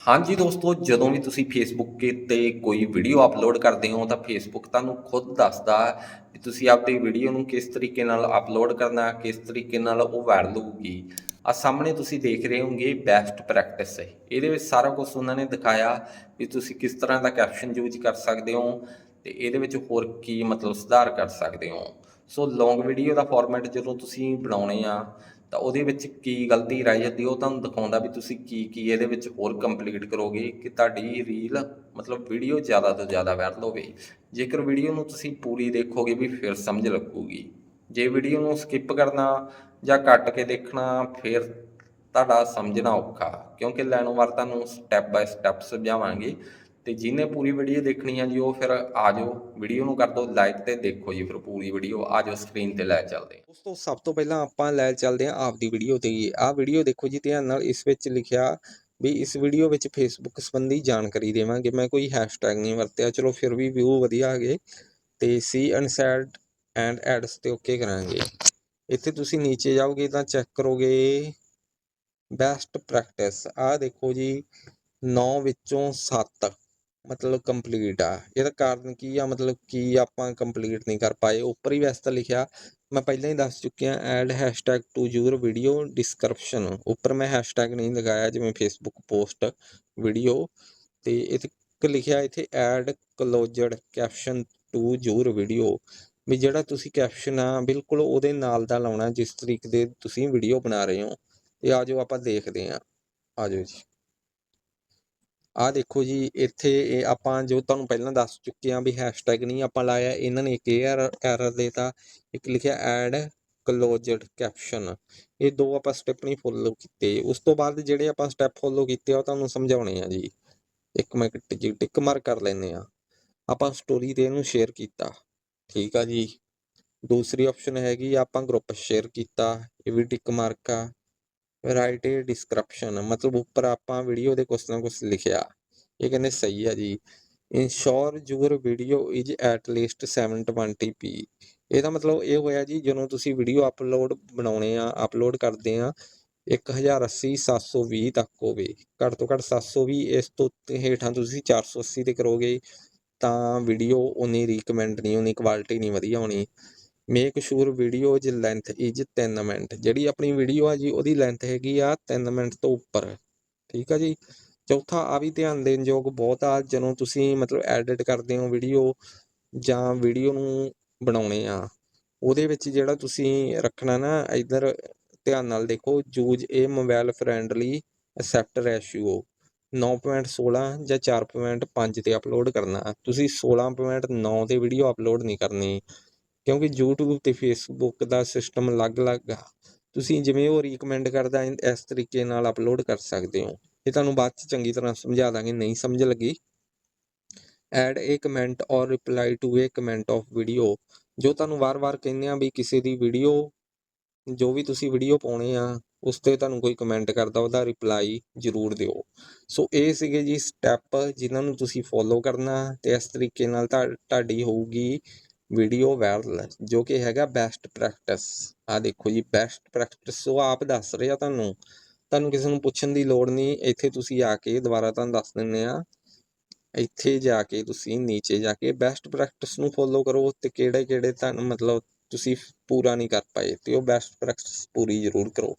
ਹਾਂਜੀ ਦੋਸਤੋ, ਜਦੋਂ ਵੀ ਤੁਸੀਂ ਫੇਸਬੁੱਕ ਤੇ ਕੋਈ ਵੀਡੀਓ ਅਪਲੋਡ ਕਰਦੇ ਹੋ, ਤਾਂ ਫੇਸਬੁੱਕ ਤੁਹਾਨੂੰ ਖੁਦ ਦੱਸਦਾ ਹੈ ਕਿ ਤੁਸੀਂ ਆਪਣੀ ਵੀਡੀਓ ਨੂੰ ਕਿਸ ਤਰੀਕੇ ਨਾਲ ਅਪਲੋਡ ਕਰਨਾ, ਕਿਸ ਤਰੀਕੇ ਨਾਲ ਉਹ ਵਾਇਰਲ ਹੋਊਗੀ। ਆ ਸਾਹਮਣੇ ਤੁਸੀਂ ਦੇਖ ਰਹੇ ਹੋਗੇ ਬੈਸਟ ਪ੍ਰੈਕਟਿਸ ਹੈ ਇਹਦੇ ਵਿੱਚ ਸਾਰਾ ਕੁਝ ਉਹਨਾਂ ਨੇ ਦਿਖਾਇਆ ਵੀ ਤੁਸੀਂ ਕਿਸ ਤਰ੍ਹਾਂ ਦਾ ਕੈਪਸ਼ਨ ਯੂਜ਼ ਕਰ ਸਕਦੇ ਹੋ ਤੇ ਇਹਦੇ ਵਿੱਚ ਹੋਰ ਕੀ ਮਤਲਬ ਸੁਧਾਰ ਕਰ ਸਕਦੇ ਹੋ। ਸੋ ਲੌਂਗ ਵੀਡੀਓ ਦਾ ਫਾਰਮੈਟ ਜਦੋਂ ਤੁਸੀਂ ਬਣਾਉਣੇ ਆ, ਤਾਂ ਉਹਦੇ ਵਿੱਚ ਕੀ ਗਲਤੀ ਰਹਿ ਜਾਂਦੀ, ਉਹ ਤੁਹਾਨੂੰ ਦਿਖਾਉਂਦਾ ਵੀ ਤੁਸੀਂ ਕੀ ਕੀ ਇਹਦੇ ਵਿੱਚ ਹੋਰ ਕੰਪਲੀਟ ਕਰੋਗੇ ਕਿ ਤੁਹਾਡੀ ਰੀਲ ਮਤਲਬ ਵੀਡੀਓ ਜ਼ਿਆਦਾ ਤੋਂ ਜ਼ਿਆਦਾ ਵਾਇਰਲ ਹੋਵੇ। ਜੇਕਰ ਵੀਡੀਓ ਨੂੰ ਤੁਸੀਂ ਪੂਰੀ ਦੇਖੋਗੇ ਵੀ ਫਿਰ ਸਮਝ ਲੱਗੂਗੀ। ਜੇ ਵੀਡੀਓ ਨੂੰ ਸਕਿਪ ਕਰਨਾ ਜਾਂ ਕੱਟ ਕੇ ਦੇਖਣਾ, ਫਿਰ ਤੁਹਾਡਾ ਸਮਝਣਾ ਔਖਾ, ਕਿਉਂਕਿ ਲੈਣੋ ਵਾਰ ਤੁਹਾਨੂੰ ਸਟੈਪ ਬਾਏ ਸਟੈਪ ਸਮਝਾਵਾਂਗੇ। ਤੇ ਜਿਹਨੇ ਪੂਰੀ ਵੀਡੀਓ ਦੇਖਣੀ ਆ ਜੀ, ਉਹ ਫਿਰ ਆ ਜਾਓ ਵੀਡੀਓ ਨੂੰ ਕਰ ਦਿਓ ਲਾਈਕ ਤੇ ਦੇਖੋ ਜੀ ਫਿਰ ਪੂਰੀ ਵੀਡੀਓ ਆ ਜਾਓ ਸਕਰੀਨ ਤੇ ਲੈ ਚੱਲਦੇ ਹਾਂ। ਦੋਸਤੋ, ਸਭ ਤੋਂ ਪਹਿਲਾਂ ਆਪਾਂ ਲੈ ਚੱਲਦੇ ਹਾਂ ਆਪਦੀ ਵੀਡੀਓ ਤੇ ਆਹ ਵੀਡੀਓ ਦੇਖੋ ਜੀ, ਧਿਆਨ ਨਾਲ ਇਸ ਵਿੱਚ ਲਿਖਿਆ ਵੀ ਇਸ ਵੀਡੀਓ ਵਿੱਚ ਫੇਸਬੁੱਕ ਸੰਬੰਧੀ ਜਾਣਕਾਰੀ ਦੇਵਾਂਗੇ। ਮੈਂ ਕੋਈ ਹੈਸ਼ਟੈਗ ਨਹੀਂ ਵਰਤਿਆ, ਚਲੋ ਫਿਰ ਵੀ ਵਿਊ ਵਧੀਆ ਆ ਗਏ। ਤੇ ਸੀ ਅਨਸੈਡ ਐਂਡ ਐਡਸ ਤੇ ਓਕੇ ਕਰਾਂਗੇ। ਇੱਥੇ ਤੁਸੀਂ ਨੀਚੇ ਜਾਓਗੇ ਤਾਂ ਚੈੱਕ ਕਰੋਗੇ ਬੈਸਟ ਪ੍ਰੈਕਟਿਸ ਆਹ ਦੇਖੋ ਜੀ 9 ਵਿੱਚੋਂ 7 ਮਤਲਬ ਕੰਪਲੀਟ ਆ। ਇਹਦਾ ਕਾਰਨ ਕੀ ਆ? ਮਤਲਬ ਕੀ ਆਪਾਂ ਕੰਪਲੀਟ ਨਹੀਂ ਕਰ ਪਾਏ? ਉੱਪਰ ਹੀ ਵੈਸੇ ਤਾਂ ਲਿਖਿਆ, ਮੈਂ ਪਹਿਲਾਂ ਹੀ ਦੱਸ ਚੁੱਕਿਆ add hashtag to your video description ਉੱਪਰ ਮੈਂ ਹੈਸ਼ਟੈਗ ਨਹੀਂ ਲਗਾਇਆ, ਜਿਵੇਂ ਫੇਸਬੁੱਕ ਪੋਸਟ ਵੀਡੀਓ ਤੇ ਇੱਥੇ ਲਿਖਿਆ ਇੱਥੇ add closed caption to your video ਵੀ ਜਿਹੜਾ ਤੁਸੀਂ ਕੈਪਸ਼ਨ ਆ, ਬਿਲਕੁਲ ਉਹਦੇ ਨਾਲ ਦਾ ਲਾਉਣਾ, ਜਿਸ ਤਰੀਕੇ ਦੇ ਤੁਸੀਂ ਵੀਡੀਓ ਬਣਾ ਰਹੇ ਹੋ। ਤੇ ਆਜੋ ਆਪਾਂ ਦੇਖਦੇ ਹਾਂ। ਆਜੋ ਜੀ। ਆਹ ਦੇਖੋ ਜੀ, ਇੱਥੇ ਇਹ ਆਪਾਂ ਜੋ ਤੁਹਾਨੂੰ ਪਹਿਲਾਂ ਦੱਸ ਚੁੱਕੇ ਆ ਵੀ ਹੈਸ਼ਟੈਗ ਨਹੀਂ ਆਪਾਂ ਲਾਇਆ, ਇਹਨਾਂ ਨੇ ਇੱਕ 에ਰਰ ਐਰਰ ਦੇਤਾ, ਇੱਕ ਲਿਖਿਆ ਐਡ ਕਲੋਜ਼ਡ ਕੈਪਸ਼ਨ ਇਹ ਦੋ ਆਪਾਂ ਸਟੈਪ ਨਹੀਂ ਫੋਲੋ ਕੀਤੇ। ਉਸ ਤੋਂ ਬਾਅਦ ਜਿਹੜੇ ਆਪਾਂ ਸਟੈਪ ਫੋਲੋ ਕੀਤੇ ਆ, ਉਹ ਤੁਹਾਨੂੰ ਸਮਝਾਉਣੇ ਆ ਜੀ। ਇੱਕ ਮਿੰਟ ਜੀ ਟਿਕ ਮਾਰ ਕਰ ਲੈਨੇ ਆ ਆਪਾਂ ਸਟੋਰੀ ਤੇ ਇਹਨੂੰ ਸ਼ੇਅਰ ਕੀਤਾ। ਠੀਕ ਆ ਜੀ। ਦੂਸਰੀ ਆਪਸ਼ਨ ਹੈਗੀ ਆਪਾਂ ਗਰੁੱਪ ਸ਼ੇਅਰ ਕੀਤਾ। ਇਹ ਵੀ ਟਿਕ ਮਾਰਕ ਆ। ਰਾਈਟ ਏ ਡਿਸਕ੍ਰਿਪਸ਼ਨ ਮਤਲਬ ਉੱਪਰ ਆਪਾਂ ਵੀਡੀਓ ਦੇ ਕੁਛ ਨਾ ਕੁਛ ਲਿਖਿਆ। ਇਹ ਕਹਿੰਦੇ ਸਹੀ ਆ ਜੀ। Ensure your video is at least 720p ਇਹਦਾ ਮਤਲਬ ਇਹ ਹੋਇਆ ਜੀ, ਜਦੋਂ ਤੁਸੀਂ ਵੀਡੀਓ ਅਪਲੋਡ ਬਣਾਉਣੇ ਆ ਅਪਲੋਡ ਕਰਦੇ ਆ 1080 720 ਤੱਕ ਹੋਵੇ। ਘੱਟ ਤੋਂ ਘੱਟ 720 ਇਸ ਤੋਂ ਹੇਠਾਂ ਤੁਸੀਂ 480 ਤੇ ਕਰੋਗੇ, ਤਾਂ ਵੀਡੀਓ ਉਨੀ ਰੀਕਮੈਂਡ ਨਹੀਂ, ਉਨੀ ਕੁਆਲਿਟੀ ਨਹੀਂ ਵਧੀਆ ਹੋਣੀ। Make sure video's length is 3 minute ਜਿਹੜੀ ਆਪਣੀ ਵੀਡੀਓ ਆ ਜੀ, ਉਹਦੀ ਲੈਂਥ ਹੈਗੀ ਆ 3 ਮਿੰਟ ਤੋਂ ਉੱਪਰ। ਠੀਕ ਆ ਜੀ? ਚੌਥਾ, ਆ ਵੀ ਧਿਆਨ ਦੇਣ ਯੋਗ ਬਹੁਤ ਆ, ਜਦੋਂ ਤੁਸੀਂ ਮਤਲਬ ਐਡਿਟ ਕਰਦੇ ਹੋ ਵੀਡੀਓ ਜਾਂ ਵੀਡੀਓ ਨੂੰ ਬਣਾਉਣੇ ਆ। ਉਹਦੇ ਵਿੱਚ ਜਿਹੜਾ ਤੁਸੀਂ ਰੱਖਣਾ ਨਾ, ਇਧਰ ਧਿਆਨ ਨਾਲ ਦੇਖੋ ਯੂਜ਼ ਇਹ ਮੋਬਾਈਲ ਫ੍ਰੈਂਡਲੀ ਐਕਸੈਪਟ ਰੇਸ਼ੀਓ 9.16 ਜਾਂ 4.5 ਤੇ ਅਪਲੋਡ ਕਰਨਾ। ਤੁਸੀਂ 16.9 ਤੇ ਵੀਡੀਓ ਅਪਲੋਡ ਨਹੀਂ ਕਰਨੀ। ਕਿਉਂਕਿ YouTube ਤੇ Facebook ਦਾ ਸਿਸਟਮ ਅਲੱਗ-ਅਲੱਗ ਆ। ਤੁਸੀਂ ਜਿਵੇਂ ਉਹ ਰੀਕਮੈਂਡ ਕਰਦਾ ਇਸ ਤਰੀਕੇ ਨਾਲ ਅਪਲੋਡ ਕਰ ਸਕਦੇ ਹੋ। ਇਹ ਤੁਹਾਨੂੰ ਬਾਅਦ ਚ ਚੰਗੀ ਤਰ੍ਹਾਂ ਸਮਝਾ ਦਾਂਗੇ, ਨਹੀਂ ਸਮਝ ਲੱਗੀ। Add a comment or reply to a comment of video ਜੋ ਤੁਹਾਨੂੰ ਵਾਰ-ਵਾਰ ਕਹਿੰਦੇ ਆ ਵੀ ਕਿਸੇ ਦੀ ਵੀਡੀਓ ਜੋ ਵੀ ਤੁਸੀਂ ਵੀਡੀਓ ਪਾਉਣੇ ਆ, ਉਸ ਤੇ ਤੁਹਾਨੂੰ ਕੋਈ ਕਮੈਂਟ ਕਰਦਾ, ਉਹਦਾ ਰਿਪਲਾਈ ਜ਼ਰੂਰ ਦਿਓ। ਸੋ ਇਹ ਸੀਗੇ ਜੀ ਸਟੈਪ ਜਿਨ੍ਹਾਂ ਨੂੰ ਤੁਸੀਂ ਫੋਲੋ ਕਰਨਾ ਤੇ ਇਸ ਤਰੀਕੇ ਨਾਲ ਤੁਹਾ- ਤੁਹਾਡੀ ਹੋਊਗੀ ਵੀਡੀਓ ਵਾਇਰਲ ਜੋ ਕਿ ਹੈਗਾ ਬੈਸਟ ਪ੍ਰੈਕਟਿਸ ਆ ਦੇਖੋ ਜੀ ਬੈਸਟ ਪ੍ਰੈਕਟਿਸ ਉਹ ਆਪ ਦੱਸ ਰਿਹਾ ਤੁਹਾਨੂੰ। ਤੁਹਾਨੂੰ ਕਿਸੇ ਨੂੰ ਪੁੱਛਣ ਦੀ ਲੋੜ ਨਹੀਂ, ਇੱਥੇ ਤੁਸੀਂ ਆ ਕੇ ਦੁਬਾਰਾ ਤੁਹਾਨੂੰ ਦੱਸ ਦਿੰਨੇ ਆ। ਇੱਥੇ ਜਾ ਕੇ ਤੁਸੀਂ ਨੀਚੇ ਜਾ ਕੇ ਬੈਸਟ ਪ੍ਰੈਕਟਿਸ ਨੂੰ ਫੋਲੋ ਕਰੋ ਤੇ ਕਿਹੜੇ ਕਿਹੜੇ ਤੁਹਾਨੂੰ ਮਤਲਬ ਤੁਸੀਂ ਪੂਰਾ ਨਹੀਂ ਕਰ ਪਾਏ, ਤੇ ਉਹ ਬੈਸਟ ਪ੍ਰੈਕਟਿਸ ਪੂਰੀ ਜ਼ਰੂਰ ਕਰੋ।